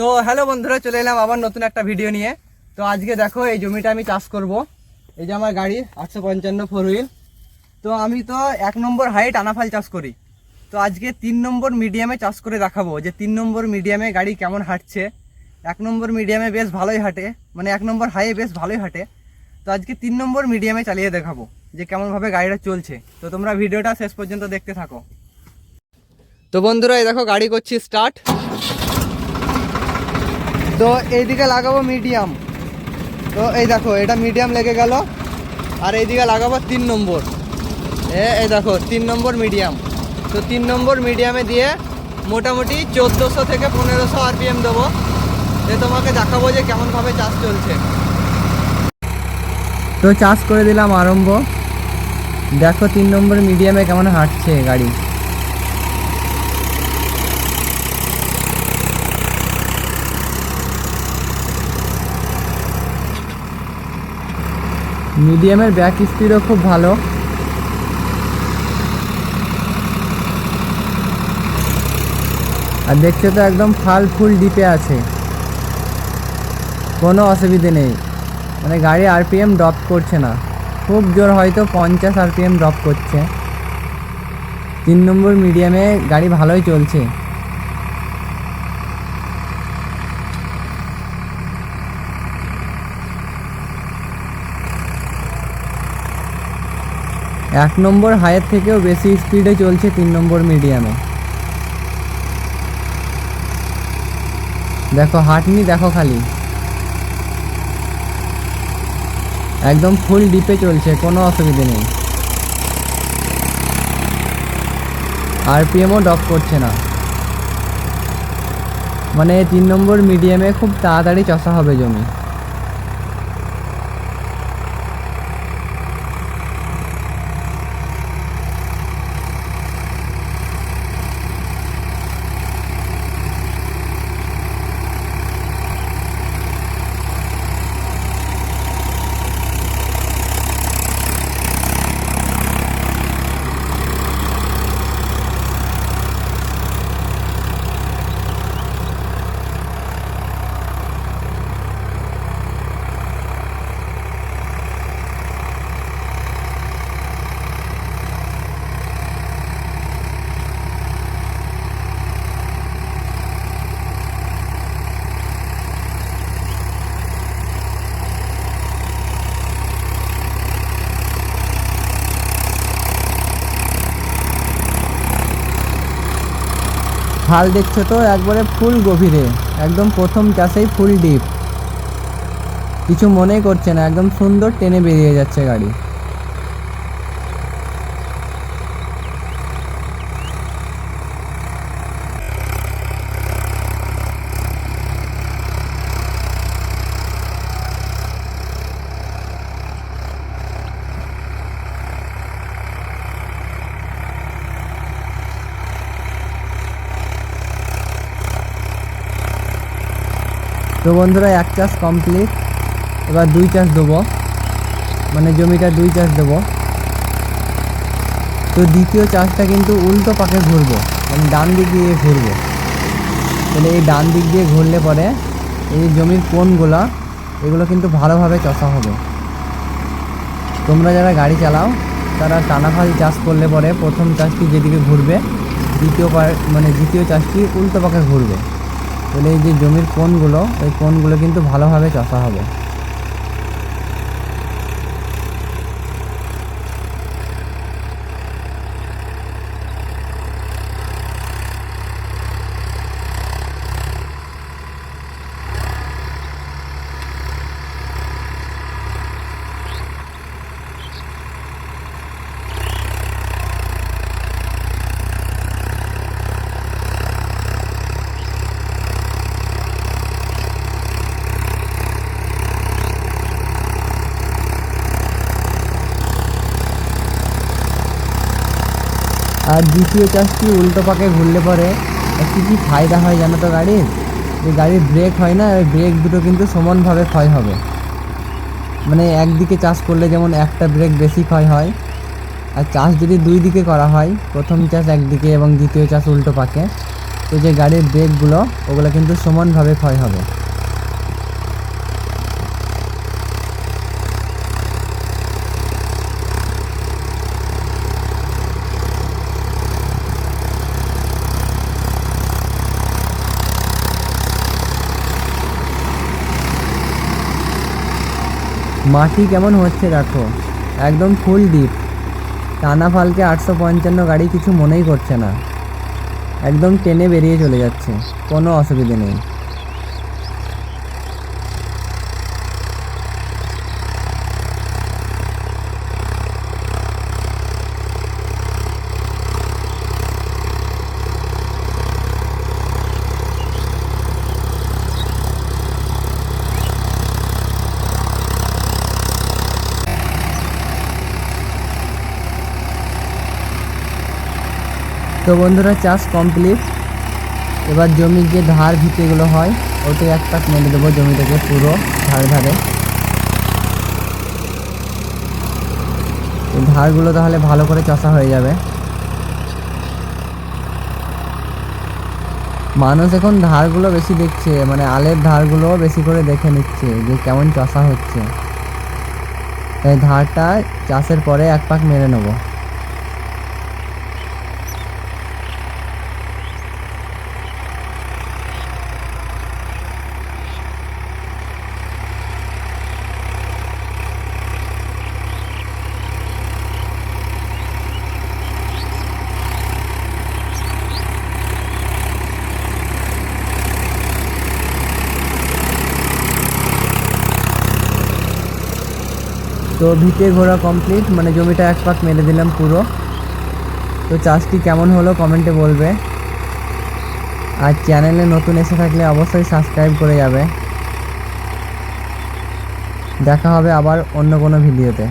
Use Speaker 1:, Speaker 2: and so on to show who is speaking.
Speaker 1: তো হ্যালো বন্ধুরা, চলে এলাম আবার নতুন একটা ভিডিও নিয়ে। তো আজকে দেখো, এই জমিটা আমি চাষ করব। এই যে আমার গাড়ি, আটশো পঞ্চান্ন ফোর হুইল তো আমি তো এক নম্বর হাইট আনাফাল চাষ করি। তো আজকে তিন নম্বর মিডিয়ামে চাষ করে দেখাবো যে তিন নম্বর মিডিয়ামে গাড়ি কেমন হাঁটছে। এক নম্বর মিডিয়ামে বেশ ভালোই হাঁটে মানে এক নম্বর হাইয়ে বেশ ভালোই হাঁটে। তো আজকে তিন নম্বর মিডিয়ামে চালিয়ে দেখাবো যে কেমনভাবে গাড়িটা চলছে। তো তোমরা ভিডিওটা শেষ পর্যন্ত দেখতে থাকো। তো বন্ধুরা, এই দেখো, গাড়ি করছি স্টার্ট তো এইদিকে লাগাবো মিডিয়াম তো এই দেখো, এটা মিডিয়াম লেগে গেল। আর এইদিকে লাগাবো তিন নম্বর। এই দেখো, তিন নম্বর মিডিয়াম তো তিন নম্বর মিডিয়ামে দিয়ে মোটামুটি চোদ্দোশো থেকে পনেরোশো আরপিএম দেবো। যে তোমাকে দেখাবো যে কেমনভাবে চাষ চলছে। তো চাষ করে দিলাম আরম্ভ। দেখো তিন নম্বর মিডিয়ামে কেমন হাঁটছে গাড়ি। মিডিয়ামের ব্যাক স্পিডও খুব ভালো। আর দেখতে তো একদম ফাল ফুল ডিপে আছে। কোনো অসুবিধে নেই। মানে গাড়ি আরপিএম ড্রপ করছে না। খুব জোর হয়তো পঞ্চাশ আরপিএম ড্রপ করছে। তিন নম্বর মিডিয়ামে গাড়ি ভালোই চলছে। এক নম্বর হাইয়ের থেকেও বেশি স্পিডে চলছে তিন নম্বর মিডিয়ামে। দেখো, হাটনি দেখো খালি। একদম ফুল ডিপে চলছে, কোনো অসুবিধে নেই। আরপিএমও ড্রপ করছে না। মানে তিন নম্বর মিডিয়ামে খুব তাড়াতাড়ি চষা হবে জমি। হাল দেখছ তো? একবারে ফুল গভীরে। একদম প্রথম চাষেই ফুল ডিপ। কিছু মনেই করছে না, একদম সুন্দর টেনে বেরিয়ে যাচ্ছে গাড়ি। তো বন্ধুরা, এক চাষ কমপ্লিট এবার দুই চাষ দেবো। মানে জমিটা দুই চাষ দেবো। তো দ্বিতীয় চাষটা কিন্তু উল্টো পাকে ঘুরবো। মানে ডান দিক দিয়ে ঘুরবো। তাহলে এই ডান দিক দিয়ে ঘুরলে পরে এই জমির কোনগুলো এগুলো কিন্তু ভালোভাবে চষা হবে। তোমরা যারা গাড়ি চালাও, তারা টানাফাল চাষ করলে পরে প্রথম চাষটি যেদিকে ঘুরবে, দ্বিতীয় মানে দ্বিতীয় চাষটি উল্টো পাকে ঘুরবে। তাহলে এই যে জমির কোনগুলো ওই কোনগুলো কিন্তু ভালোভাবে চাষা হবে। আর দ্বিতীয় চাষটি উল্টো পাকে ঘুরলে পরে একটি কি ফায়দা হয় জানো তো গাড়ির? যে গাড়ির ব্রেক হয় না, ওই ব্রেক দুটো কিন্তু সমানভাবে ক্ষয় হবে। মানে একদিকে চাষ করলে যেমন একটা ব্রেক বেশি ক্ষয় হয়, আর চাষ যদি দুই দিকে করা হয়, প্রথম চাষ একদিকে এবং দ্বিতীয় চাষ উল্টো পাকে, তো যে গাড়ির ব্রেকগুলো ওগুলো কিন্তু সমানভাবে ক্ষয় হবে। মাটি কেমন হচ্ছে দেখো? একদম ফুল ডিপ টানা ফালকে আটশো পঞ্চান্ন গাড়ি কিছু মনেই করছে না। একদম টেনে বেরিয়ে চলে যাচ্ছে। কোনো অসুবিধে নেই। তো বন্ধুরা, চাষ কমপ্লিট এবার জমির যে ধার ভিটেগুলো হয় ওতে এক পাক মেরে দেবো জমিটাকে পুরো ধারে ধারে। ধারগুলো তাহলে ভালো করে চষা হয়ে যাবে। মানুষ এখন ধারগুলো বেশি দেখছে মানে আলের ধারগুলো বেশি করে দেখে নিচ্ছে, যে কেমন চাষা হচ্ছে। তাই ধারটা চাষের পরে এক পাক মেরে নেব। তো ভিটে ঘোরা কমপ্লিট মানে জমিটা এক পাক মেরে দিলাম পুরো। তো চাষটি কেমন হলো কমেন্টে বলবে। আর চ্যানেলে নতুন এসে থাকলে অবশ্যই সাবস্ক্রাইব করে যাবে। দেখা হবে আবার অন্য কোনো ভিডিওতে